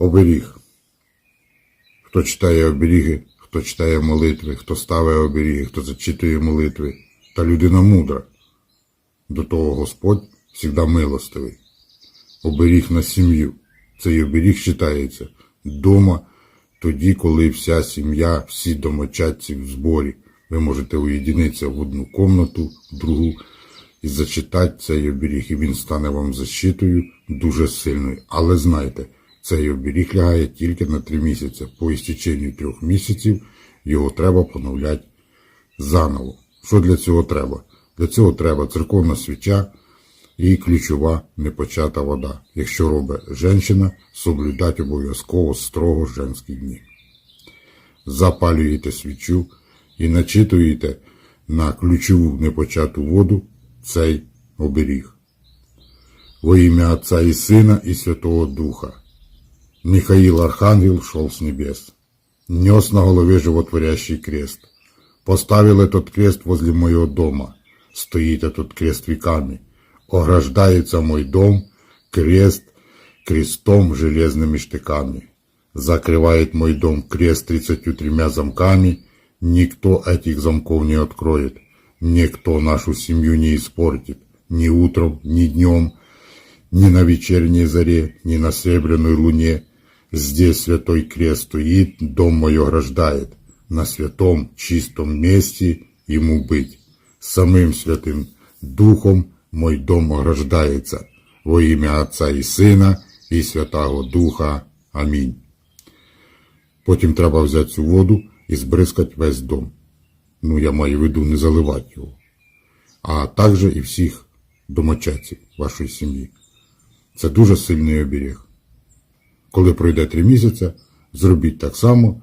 Оберіг. Хто читає оберіги, хто читає молитви, хто ставить оберіги, хто зачитує молитви, та людина мудра. До того Господь завжди милостивий. Оберіг на сім'ю. Цей оберіг читається дома, тоді, коли вся сім'я, всі домочадці в зборі. Ви можете уєдинитися в одну комнату, в другу і зачитати цей оберіг, і він стане вам защитою дуже сильною. Але знайте, цей оберіг лягає тільки на три місяці. По істеченню трьох місяців його треба поновляти заново. Що для цього треба? Для цього треба церковна свіча і ключова непочата вода. Якщо робить жінка, соблюдати обов'язково строго женські дні. Запалюєте свічу і начитуєте на ключову непочату воду цей оберіг. Во ім'я Отца і Сина і Святого Духа. Михаил Архангел шел с небес. Нес на голове животворящий крест. Поставил этот крест возле моего дома. Стоит этот крест веками. Ограждается мой дом, крест, крестом железными штыками. Закрывает мой дом крест тридцатью тремя замками. Никто этих замков не откроет. Никто нашу семью не испортит. Ни утром, ни днем, ни на вечерней заре, ни на серебряной луне. Здесь святой крест стоит, дом мой ограждает. На святом, чистом месте ему быть. Самым святым Духом мой дом ограждается. Во ім'я Отца і Сина і Святого Духа. Амінь. Потім треба взяти цю воду і збризкати весь дом. Ну, я маю в виду не заливати його. А також і всіх домочадців вашої сім'ї. Це дуже сильний оберіг. Коли пройде три місяці, зробіть так само